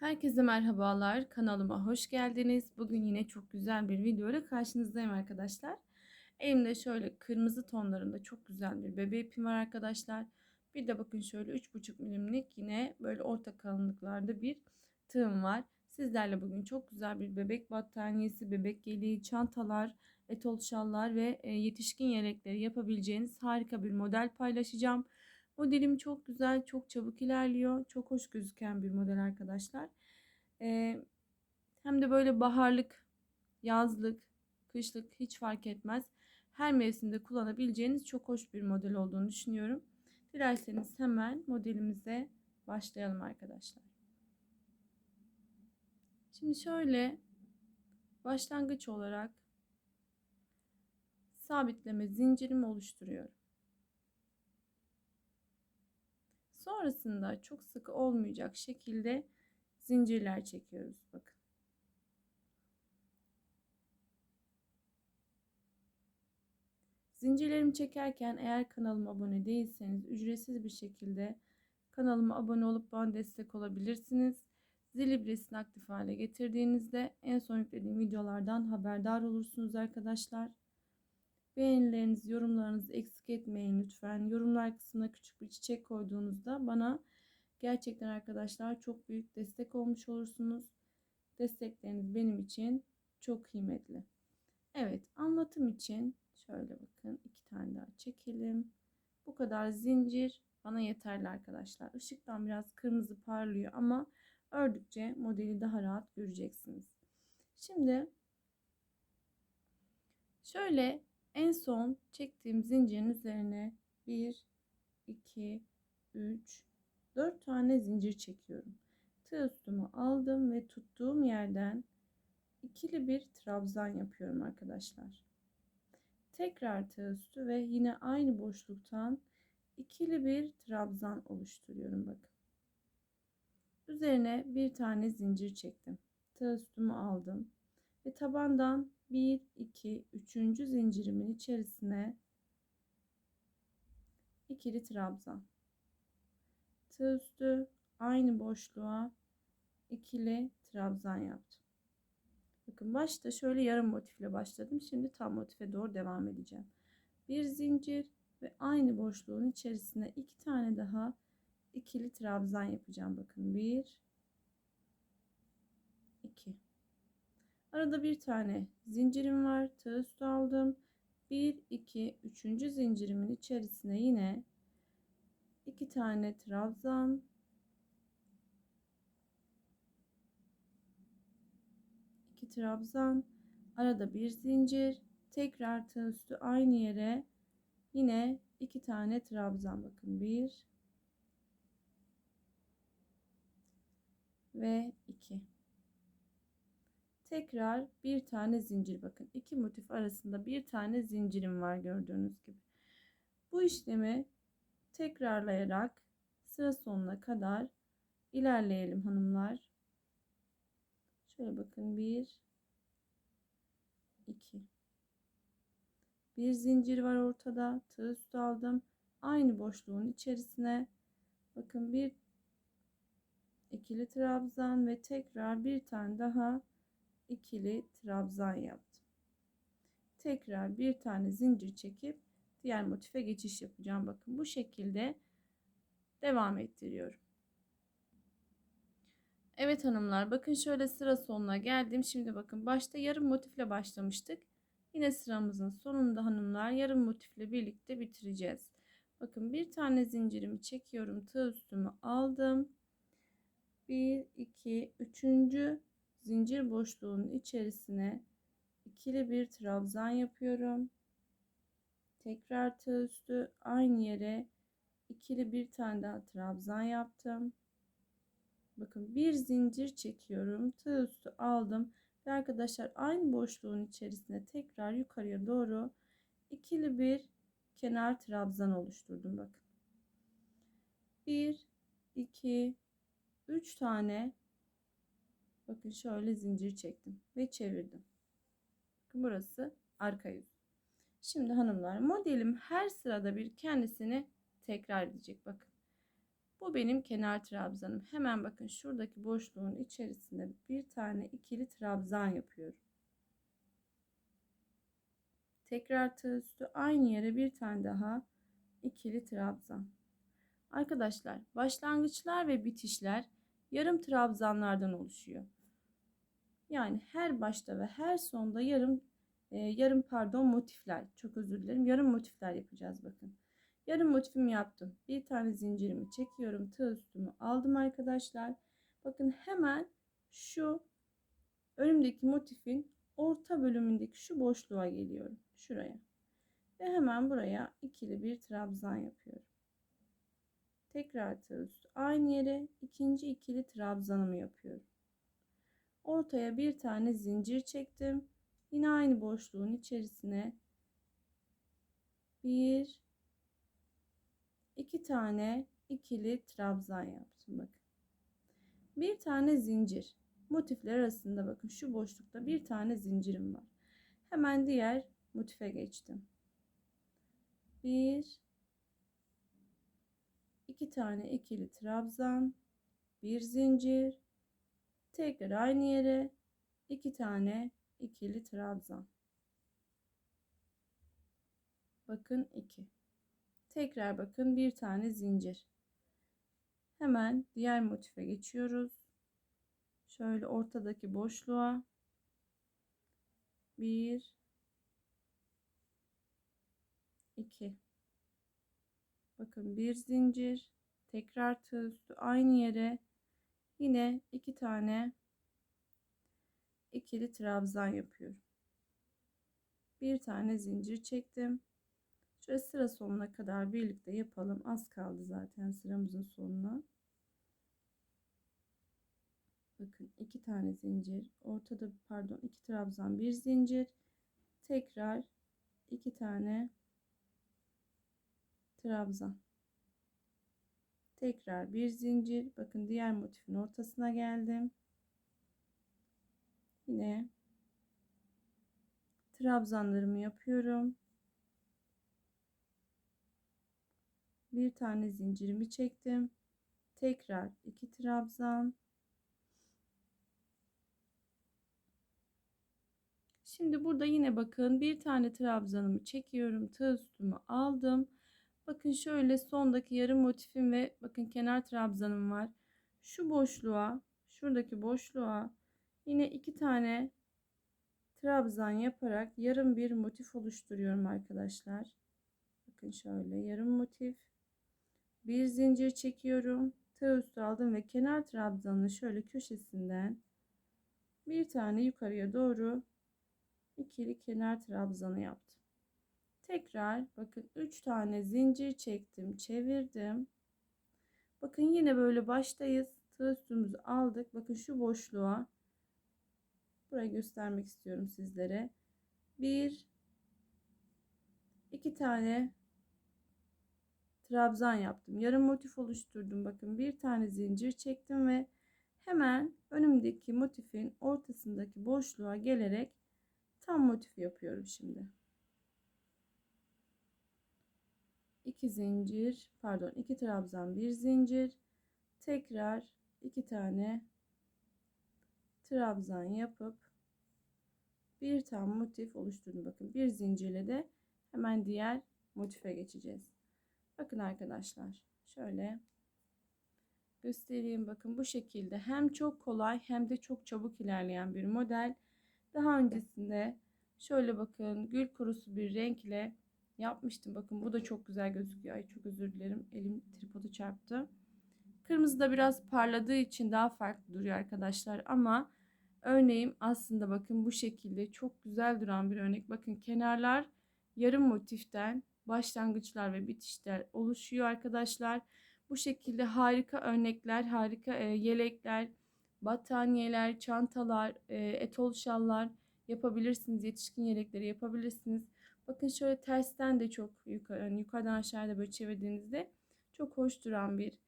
Herkese merhabalar. Kanalıma hoş geldiniz. Bugün yine çok güzel bir video ile karşınızdayım arkadaşlar. Elimde şöyle kırmızı tonlarında çok güzel bir bebe ipim var arkadaşlar. Bir de bakın şöyle 3,5 milimlik yine böyle orta kalınlıklarda bir tığım var. Sizlerle bugün çok güzel bir bebek battaniyesi, bebek yeleği, çantalar, etol şallar ve e, yetişkin yelekleri yapabileceğiniz harika bir model paylaşacağım. Modelim çok güzel, çok çabuk ilerliyor. Çok hoş gözüken bir model arkadaşlar. Ee, hem de böyle baharlık, yazlık, kışlık hiç fark etmez. Her mevsimde kullanabileceğiniz çok hoş bir model olduğunu düşünüyorum. Dilerseniz hemen modelimize başlayalım arkadaşlar. Şimdi şöyle başlangıç olarak sabitleme zincirimi oluşturuyorum. Sonrasında çok sık olmayacak şekilde zincirler çekiyoruz. Bakın. Zincirlerimi çekerken eğer kanalıma abone değilseniz ücretsiz bir şekilde kanalıma abone olup bana destek olabilirsiniz. Zil ibresini aktif hale getirdiğinizde en son yüklediğim videolardan haberdar olursunuz arkadaşlar. Beğenilerinizi, yorumlarınızı eksik etmeyin lütfen. Yorumlar kısmına küçük bir çiçek koyduğunuzda bana gerçekten arkadaşlar çok büyük destek olmuş olursunuz. Destekleriniz benim için çok kıymetli. Evet anlatım için şöyle bakın iki tane daha çekelim. Bu kadar zincir bana yeterli arkadaşlar. Işıktan biraz kırmızı parlıyor ama ördükçe modeli daha rahat göreceksiniz. Şimdi şöyle en son çektiğim zincirin üzerine 1, 2, 3, 4 tane zincir çekiyorum. Tığ üstümü aldım ve tuttuğum yerden ikili bir trabzan yapıyorum arkadaşlar. Tekrar tığ üstü ve yine aynı boşluktan ikili bir trabzan oluşturuyorum bakın. Üzerine bir tane zincir çektim. Tığ üstümü aldım ve tabandan 1 2 3. zincirimin içerisine ikili trabzan. Tığ üstü aynı boşluğa ikili trabzan yaptım. Bakın başta şöyle yarım motifle başladım. Şimdi tam motife doğru devam edeceğim. Bir zincir ve aynı boşluğun içerisine iki tane daha ikili trabzan yapacağım. Bakın bir iki Arada bir tane zincirim var. Tığ üstü aldım. 1, 2, 3. zincirimin içerisine yine iki tane trabzan. iki trabzan. Arada bir zincir. Tekrar tığ üstü aynı yere yine iki tane trabzan. Bakın bir ve iki tekrar bir tane zincir bakın. İki motif arasında bir tane zincirim var gördüğünüz gibi. Bu işlemi tekrarlayarak sıra sonuna kadar ilerleyelim hanımlar. Şöyle bakın bir iki. Bir zincir var ortada tığ üstü aldım. Aynı boşluğun içerisine bakın bir ikili trabzan ve tekrar bir tane daha ikili trabzan yaptım. Tekrar bir tane zincir çekip diğer motife geçiş yapacağım. Bakın bu şekilde devam ettiriyorum. Evet hanımlar bakın şöyle sıra sonuna geldim. Şimdi bakın başta yarım motifle başlamıştık. Yine sıramızın sonunda hanımlar yarım motifle birlikte bitireceğiz. Bakın bir tane zincirimi çekiyorum. Tığ üstümü aldım. 1 2 3 zincir boşluğunun içerisine ikili bir trabzan yapıyorum. Tekrar tığ üstü aynı yere ikili bir tane daha trabzan yaptım. Bakın bir zincir çekiyorum. Tığ üstü aldım. Ve arkadaşlar aynı boşluğun içerisine tekrar yukarıya doğru ikili bir kenar trabzan oluşturdum. Bakın. 1 2 3 tane Bakın şöyle zincir çektim ve çevirdim. Burası arka yüz. Şimdi hanımlar modelim her sırada bir kendisini tekrar edecek. Bakın. Bu benim kenar trabzanım. Hemen bakın şuradaki boşluğun içerisinde bir tane ikili trabzan yapıyorum. Tekrar tığ üstü aynı yere bir tane daha ikili trabzan. Arkadaşlar başlangıçlar ve bitişler yarım trabzanlardan oluşuyor. Yani her başta ve her sonda yarım e, yarım pardon motifler. Çok özür dilerim. Yarım motifler yapacağız bakın. Yarım motifimi yaptım. Bir tane zincirimi çekiyorum. Tığ üstümü aldım arkadaşlar. Bakın hemen şu önümdeki motifin orta bölümündeki şu boşluğa geliyorum. Şuraya. Ve hemen buraya ikili bir trabzan yapıyorum. Tekrar tığ üstü aynı yere ikinci ikili trabzanımı yapıyorum. Ortaya bir tane zincir çektim. Yine aynı boşluğun içerisine bir iki tane ikili trabzan yaptım bakın. Bir tane zincir. Motifler arasında bakın şu boşlukta bir tane zincirim var. Hemen diğer motife geçtim. Bir iki tane ikili trabzan, bir zincir, tekrar aynı yere iki tane ikili trabzan. Bakın 2. Tekrar bakın bir tane zincir. Hemen diğer motife geçiyoruz. Şöyle ortadaki boşluğa 1 2 Bakın bir zincir, tekrar tığ üstü aynı yere yine iki tane ikili trabzan yapıyorum. Bir tane zincir çektim. Şöyle sıra sonuna kadar birlikte yapalım. Az kaldı zaten sıramızın sonuna. Bakın iki tane zincir. Ortada pardon iki trabzan bir zincir. Tekrar iki tane trabzan. Tekrar bir zincir. Bakın diğer motifin ortasına geldim. Yine trabzanlarımı yapıyorum. Bir tane zincirimi çektim. Tekrar iki trabzan. Şimdi burada yine bakın bir tane trabzanımı çekiyorum. Tığ üstümü aldım. Bakın şöyle sondaki yarım motifim ve bakın kenar trabzanım var. Şu boşluğa, şuradaki boşluğa yine iki tane trabzan yaparak yarım bir motif oluşturuyorum arkadaşlar. Bakın şöyle yarım motif. Bir zincir çekiyorum. Tığ üstü aldım ve kenar trabzanını şöyle köşesinden bir tane yukarıya doğru ikili kenar trabzanı yaptım. Tekrar bakın 3 tane zincir çektim, çevirdim. Bakın yine böyle baştayız. Tığ üstümüzü aldık. Bakın şu boşluğa burayı göstermek istiyorum sizlere. Bir iki tane trabzan yaptım. Yarım motif oluşturdum. Bakın bir tane zincir çektim ve hemen önümdeki motifin ortasındaki boşluğa gelerek tam motif yapıyorum şimdi. 2 zincir pardon 2 trabzan bir zincir. Tekrar iki tane trabzan yapıp bir tane motif oluşturdum. Bakın bir zincirle de hemen diğer motife geçeceğiz. Bakın arkadaşlar şöyle göstereyim. Bakın bu şekilde hem çok kolay hem de çok çabuk ilerleyen bir model. Daha öncesinde şöyle bakın gül kurusu bir renkle yapmıştım. Bakın bu da çok güzel gözüküyor. Ay çok özür dilerim. Elim tripodu çarptı. Kırmızı da biraz parladığı için daha farklı duruyor arkadaşlar. Ama örneğim aslında bakın bu şekilde çok güzel duran bir örnek. Bakın kenarlar yarım motiften başlangıçlar ve bitişler oluşuyor arkadaşlar. Bu şekilde harika örnekler, harika e, yelekler, battaniyeler, çantalar, e, etol şallar yapabilirsiniz. Yetişkin yelekleri yapabilirsiniz. Bakın şöyle tersten de çok yukarı, yani yukarıdan aşağıya böyle çevirdiğinizde çok hoş duran bir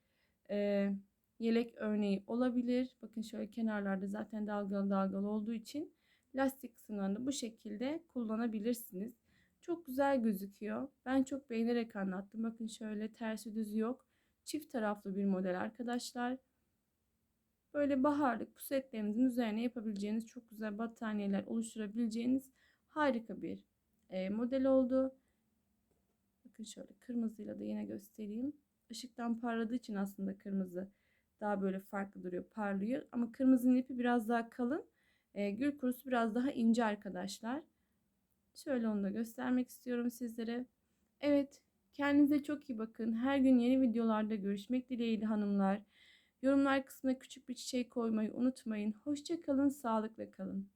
e, yelek örneği olabilir. Bakın şöyle kenarlarda zaten dalgalı dalgalı olduğu için lastik kısımlarını bu şekilde kullanabilirsiniz. Çok güzel gözüküyor. Ben çok beğenerek anlattım. Bakın şöyle tersi düzü yok. Çift taraflı bir model arkadaşlar. Böyle baharlık pusetlerinizin üzerine yapabileceğiniz çok güzel battaniyeler oluşturabileceğiniz harika bir e, model oldu. Bakın şöyle kırmızıyla da yine göstereyim. Işıktan parladığı için aslında kırmızı daha böyle farklı duruyor, parlıyor. Ama kırmızının ipi biraz daha kalın. E, gül kurusu biraz daha ince arkadaşlar. Şöyle onu da göstermek istiyorum sizlere. Evet, kendinize çok iyi bakın. Her gün yeni videolarda görüşmek dileğiyle hanımlar. Yorumlar kısmına küçük bir çiçek koymayı unutmayın. Hoşçakalın, sağlıkla kalın.